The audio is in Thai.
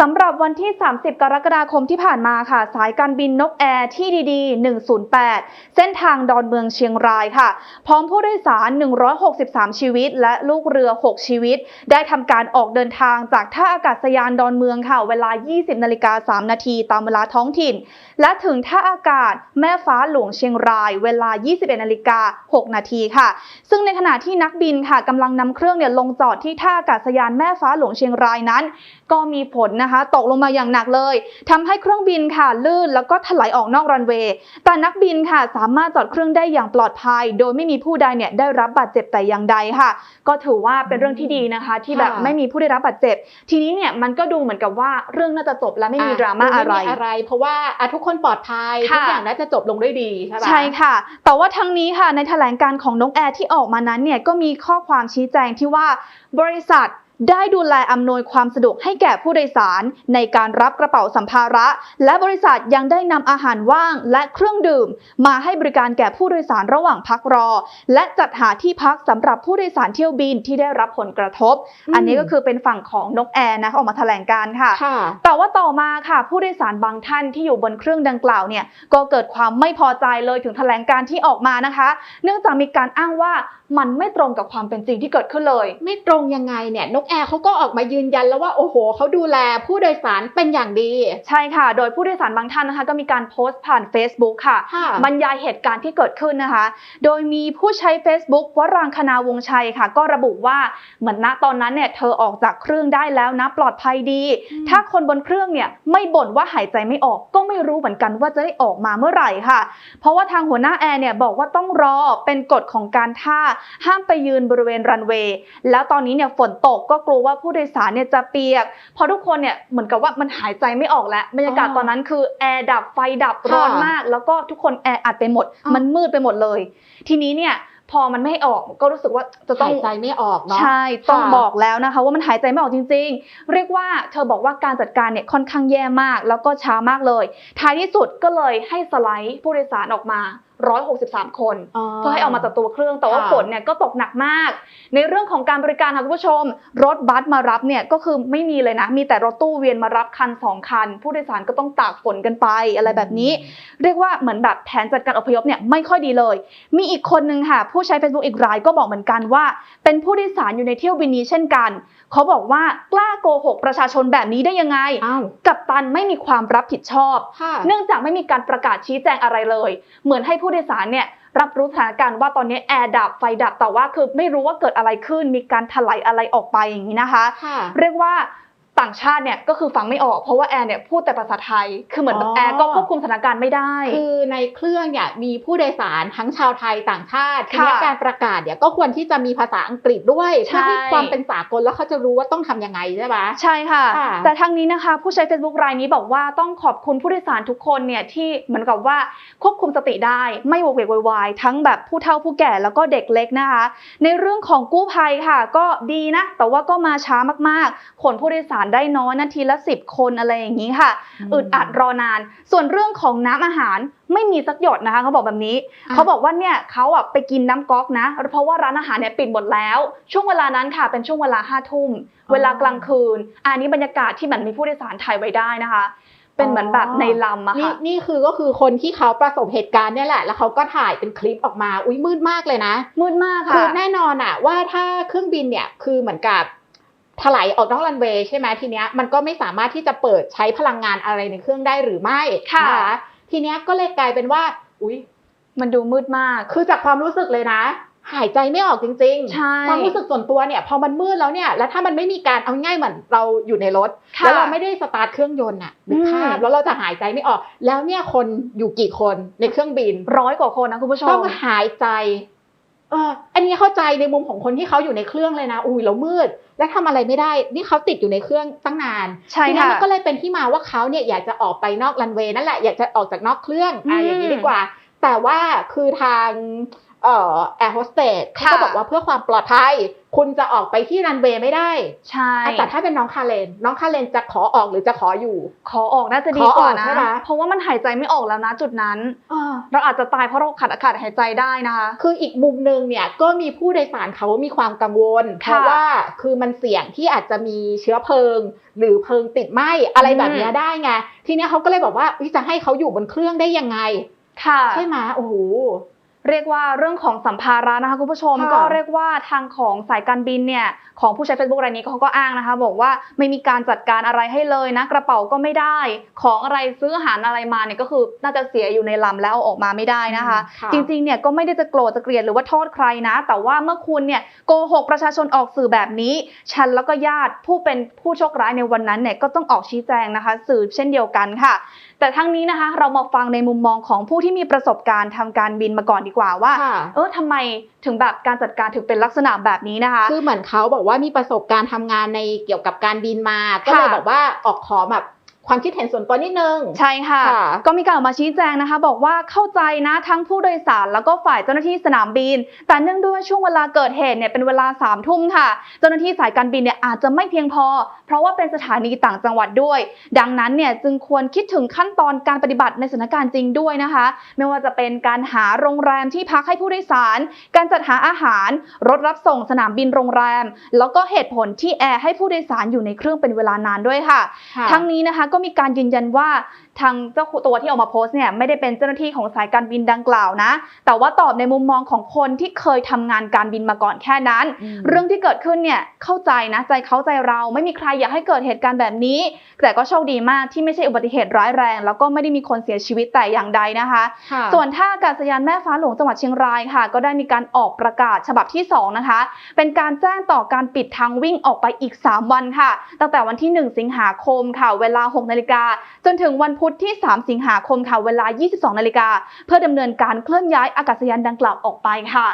สำหรับวันที่ 30 กรกฎาคมที่ผ่านมาค่ะ สายการบินนกแอร์ที่ดี108 เส้นทางดอนเมืองเชียงรายค่ะ พร้อมผู้โดยสาร 163 ชีวิต และลูกเรือ 6 ชีวิต ได้ทำการออกเดินทางจากท่าอากาศยานดอนเมืองค่ะ เวลา 20 นาฬิกา 3 นาทีตามเวลาท้องถิ่น และถึงท่าอากาศแม่ฟ้าหลวงเชียงราย เวลา 21 นาฬิกา 6 นาทีค่ะ ซึ่งในขณะที่นักบินค่ะกำลังนำเครื่องเนี่ยลงจอดที่ท่าอากาศยานแม่ฟ้าหลวงเชียงรายนั้น ก็มีผลนะคะ ตกลงมาอย่างหนักเลยทำให้เครื่องบินค่ะลื่นแล้วก็ถลายออกนอกรันเวย์แต่นักบินค่ะสามารถจอดเครื่องได้อย่างปลอดภัย โดยไม่มีผู้ใดเนี่ยได้รับบาดเจ็บแต่อย่างใดค่ะ ก็ถือว่าเป็นเรื่องที่ดีนะคะ ที่แบบค่ะไม่มีผู้ได้รับบาดเจ็บ ทีนี้เนี่ยมันก็ดูเหมือนกับว่าเรื่องน่าจะจบและไม่มีดราม่าอะไรไม่มีอะไร เพราะว่าอะทุกคนปลอดภัยค่ะทุกอย่างน่าจะจบลงด้วยดีใช่ปะใช่ค่ะ แต่ว่าทั้งนี้ค่ะในแถลงการของน้องแอร์ที่ออกมานั้นเนี่ยก็มีข้อความชี้แจงที่ว่าบริษัท ได้ดูแลอำนวยความสะดวกให้แก่ผู้โดยสาร ในการรับกระเป๋าสัมภาระ และบริษัทยังได้นำอาหารว่างและเครื่องดื่ม มาให้บริการแก่ผู้โดยสารระหว่างพักรอ และจัดหาที่พักสำหรับผู้โดยสารเที่ยวบินที่ได้รับผลกระทบ อันนี้ก็คือเป็นฝั่งของนกแอร์นะคะออกมาแถลงการค่ะค่ะ แต่ว่าต่อมาค่ะ ผู้โดยสารบางท่านที่อยู่บนเครื่องดังกล่าวเนี่ยก็เกิดความไม่พอใจเลยถึงแถลงการที่ออกมานะคะ เนื่องจากมีการอ้างว่ามันไม่ตรงกับความเป็นจริงที่เกิดขึ้นเลย ไม่ตรงยังไงเนี่ยนกแอร์เขาก็ออกมายืนยันแล้วว่าโอ้โหเขาดูแลผู้โดยสารเป็นอย่างดี ใช่ค่ะ โดยผู้โดยสารบางท่านนะคะ ก็มีการโพสต์ผ่าน Facebook ค่ะค่ะบรรยายเหตุการณ์ที่เกิดขึ้นนะคะ โดยมีผู้ใช้ Facebook วรางคนาวงชัยค่ะ ก็ระบุว่าเหมือนณตอนนั้นเนี่ยเธอออกจากเครื่องได้แล้วนะปลอดภัยดีอืมถ้าคนบนเครื่องเนี่ยไม่บ่นว่าหายใจไม่ออกก็ไม่รู้เหมือนกันว่าจะได้ออกมาเมื่อไหร่ค่ะ เพราะว่าทางหัวหน้าแอร์เนี่ยบอกว่าต้องรอเป็นกฎของการท่าห้ามไปยืนบริเวณรันเวย์แล้วตอนนี้เนี่ยฝนตกก็กลัวว่าผู้โดยสารเนี่ยจะเปียกเพราะทุกคนเนี่ยเหมือนกับว่ามันหายใจไม่ออกแล้วบรรยากาศอ๋อตอนนั้นคือแอร์ดับไฟดับค่ะร้อนมาก แล้วก็ทุกคนแออัดไปหมดอ๋อมันมืดไปหมดเลย ทีนี้เนี่ยพอมันไม่ออกก็รู้สึกว่าจะต้องหายใจไม่ออกเนาะใช่ต้องค่ะบอกแล้วนะคะ ว่ามันหายใจไม่ออกจริง ๆ เรียกว่าเธอบอกว่าการจัดการเนี่ยค่อนข้างแย่มาก แล้วก็ช้ามากเลย ท้ายที่สุดก็เลยให้สไลด์ผู้โดยสารออกมา 163 คน เพื่อให้ออกมาจากตัวเครื่อง แต่ว่าค่ะฝนเนี่ยก็ตกหนักมาก ในเรื่องของการบริการค่ะคุณผู้ชม รถบัสมารับเนี่ยก็คือไม่มีเลยนะ มีแต่รถตู้เวียนมารับคันสองคัน ผู้โดยสารก็ต้องตากฝนกันไปอะไรแบบนี้ เรียกว่าเหมือนแบบแผนจัดการอพยพเนี่ยไม่ค่อยดีเลย มีอีกคนนึงค่ะ ผู้ใช้ Facebook อีกรายก็บอกเหมือนกันว่า เป็นผู้โดยสารอยู่ในเที่ยวบินนี้เช่นกัน เขาบอกว่ากล้าโกหกประชาชนแบบนี้ได้ยังไง อ้าว กัปตันไม่มีความรับผิดชอบ ค่ะ เนื่องจากไม่มีการประกาศชี้แจงอะไรเลย เหมือนให้ผู้โดยสารเนี่ยรับรู้สถานการณ์ว่าตอนนี้แอร์ดับไฟดับแต่ว่าคือไม่รู้ว่าเกิดอะไรขึ้น มีการถลายอะไรออกไปอย่างนี้นะคะ ค่ะ เรียกว่า ต่างชาติเนี่ยก็คือฟังไม่ออก เพราะว่าแอร์เนี่ยพูดแต่ภาษาไทย คือเหมือนแบบอ๋อแอร์ก็ควบคุมสถานการณ์ไม่ได้ คือในเครื่องเนี่ยมีผู้โดยสารทั้งชาวไทยต่างชาติทีนี้ค่ะการประกาศเนี่ยก็ควรที่จะมีภาษาอังกฤษด้วยใช่เพื่อให้ความเป็นสากลแล้วเขาจะรู้ว่าต้องทำยังไงใช่ปะใช่ค่ะค่ะ แต่ทั้งนี้นะคะ ผู้ใช้ Facebook รายนี้บอกว่าต้องขอบคุณผู้โดยสารทุกคนเนี่ยที่เหมือนกับว่าควบคุมสติได้ไม่โวกเวกโวยวายทั้งแบบผู้เฒ่าผู้แก่แล้วก็เด็กเล็กนะคะ ในเรื่องของกู้ภัยค่ะ ก็ดีนะแต่ว่าก็มาช้ามากๆขนผู้โดยสารได้น้อยนาทีละ10คนอะไรอย่างนี้ค่ะอึดอัดรอนาน ส่วนเรื่องของน้ำอาหารไม่มีสักหยดนะคะเขาบอกแบบนี้อะเขาบอกว่าเนี่ยเขาอะไปกินน้ำก๊อกนะ เพราะว่าร้านอาหารเนี่ยปิดหมดแล้ว ช่วงเวลานั้นค่ะเป็นช่วงเวลาห้าทุ่มเวลากลางคืน อันนี้บรรยากาศที่เหมือนมีผู้โดยสารถ่ายไว้ได้นะคะเป็นเหมือนแบบในลำอะนี่ค่ะนี่คือก็คือคนที่เขาประสบเหตุการณ์เนี่ยแหละ แล้วเขาก็ถ่ายเป็นคลิปออกมา อุ้ยมืดมากเลยนะ มืดมากคือค่ะแน่นอนอะว่าถ้าเครื่องบินเนี่ยคือเหมือนกับ ถลายออกนอกรันเวย์ใช่ไหมทีเนี้ยมันก็ไม่สามารถที่จะเปิดใช้พลังงานอะไรในเครื่องได้หรือไม่ค่ะนทีเนี้ยก็เลยกลายเป็นว่า อุ้ยมันดูมืดมาก คือจากความรู้สึกเลยนะหายใจไม่ออกจริงใช่ความรู้สึกส่วนตัวเนี่ยพอมันมืดแล้วเนี่ย แล้วถ้ามันไม่มีการเอาง่ายเหมือนเราอยู่ในรถค่ะแล้วเราไม่ได้สตาร์ทเครื่องยนต์อะนึกภาพอืมแล้วเราจะหายใจไม่ออก แล้วเนี่ยคนอยู่กี่คนในเครื่องบิน ร้อยกว่าคนนะคุณผู้ชต้มองหายใจ เอออันนี้เข้าใจในมุมของคนที่เขาอยู่ในเครื่องเลยนะ อุ้ยแล้วมืด และทำอะไรไม่ได้ นี่เขาติดอยู่ในเครื่องตั้งนานใช่ทีนี้ค่ะมันก็เลยเป็นที่มาว่าเขาเนี่ยอยากจะออกไปนอกรันเวย์นั่นแหละ อยากจะออกจากนอกเครื่องอะอืมอย่างนี้ดีกว่า แต่ว่าคือทางเอ่อแอร์โฮสเตสเขาก็ค่ะบอกว่าเพื่อความปลอดภัย คุณจะออกไปที่รันเวย์ไม่ได้ ใช่ แต่ถ้าเป็นน้องคาเลน น้องคาเลนจะขอออกหรือจะขออยู่ ขอออกน่าจะดีขอออกกว่านะใช่ไหมเพราะว่ามันหายใจไม่ออกแล้วนะจุดนั้น เราอาจจะตายเพราะเราขาดอากาศหายใจได้นะคะ คืออีกมุมหนึ่งเนี่ยก็มีผู้โดยสารเขามีความกังวล เพค่ะราะว่าคือมันเสี่ยงที่อาจจะมีเชื้อเพลิง หรือเพลิงติดไหม้อะไรแบบเนี้ยได้ไง ทีเนี้ยเขาก็เลยบอกว่าอุ๊ยจะให้เขาอยู่บนเครื่องได้ยังไง ค่ะ ใช่ไหมโอ้โห เรียกว่าเรื่องของสัมภาระนะคะคุณผู้ชมค่ะก็เรียกว่าทางของสายการบินเนี่ยของผู้ใช้ Facebook รายนี้เขาก็อ้างนะคะ บอกว่าไม่มีการจัดการอะไรให้เลยนะกระเป๋าก็ไม่ได้ ของอะไรซื้ออาหารอะไรมาเนี่ยก็คือน่าจะเสียอยู่ในลำแล้วเอาออกมาไม่ได้นะคะค่ะจริงๆเนี่ยก็ไม่ได้จะโกรธจะเกลียดหรือว่าโทษใครนะ แต่ว่าเมื่อคุณเนี่ยโกหกประชาชนออกสื่อแบบนี้ ฉันแล้วก็ญาติผู้เป็นผู้โชคร้ายในวันนั้นเนี่ยก็ต้องออกชี้แจงนะคะ สื่อเช่นเดียวกันค่ะแต่ทั้งนี้นะคะเรามาฟังในมุมมองของผู้ที่มีประสบการณ์ทำการบินมาก่อนดีกว่าว่าค่ะเออทำไมถึงแบบการจัดการถึงเป็นลักษณะแบบนี้นะคะ คือเหมือนเขาบอกว่ามีประสบการณ์ทำงานในเกี่ยวกับการบินมา ก็เลยค่ะบอกว่าออกขอแบบ ความคิดเห็นส่วนตัวนิดนึง ใช่ค่ะค่ะ ก็มีการออกมาชี้แจงนะคะ บอกว่าเข้าใจนะทั้งผู้โดยสารแล้วก็ฝ่ายเจ้าหน้าที่สนามบิน แต่เนื่องด้วยว่าช่วงเวลาเกิดเหตุเนี่ยเป็นเวลา3ามทุ่มค่ะ เจ้าหน้าที่สายการบินเนี่ยอาจจะไม่เพียงพอ เพราะว่าเป็นสถานีต่างจังหวัดด้วย ดังนั้นเนี่ยจึงควรคิดถึงขั้นตอนการปฏิบัติในสถานการณ์จริงด้วยนะคะ ไม่ว่าจะเป็นการหาโรงแรมที่พักให้ผู้โดยสาร การจัดหาอาหาร รถรับส่งสนามบินโรงแรม แล้วก็เหตุผลที่แอร์ให้ผู้โดยสารอยู่ในเครื่องเป็นเวลานานด้วยค่ะค่ะทั้งนี้นะคะก็ก็มีการยืนยันว่า ทางเจ้าตัวที่ออกมาโพสต์เนี่ยไม่ได้เป็นเจ้าหน้าที่ของสายการบินดังกล่าวนะ แต่ว่าตอบในมุมมองของคนที่เคยทำงานการบินมาก่อนแค่นั้นอืมเรื่องที่เกิดขึ้นเนี่ยเข้าใจนะใจเขาใจเราไม่มีใครอยากให้เกิดเหตุการณ์แบบนี้ แต่ก็โชคดีมากที่ไม่ใช่อุบัติเหตุร้ายแรง แล้วก็ไม่ได้มีคนเสียชีวิตแต่อย่างใดนะคะค่ะส่วนท่าอากาศยานแม่ฟ้าหลวงจังหวัดเชียงรายค่ะ ก็ได้มีการออกประกาศฉบับที่ 2 นะคะ เป็นการแจ้งต่อการปิดทางวิ่งออกไปอีก 3 วันค่ะ ตั้งแต่วันที่ 1 สิงหาคมค่ะ เวลา 6 นาฬิกาจนถึงวันพุธที่ 3 สิงหาคมค่ะเวลา 22 นาฬิกา เพื่อดำเนินการเคลื่อนย้ายอากาศยานดังกล่าวออกไปค่ะ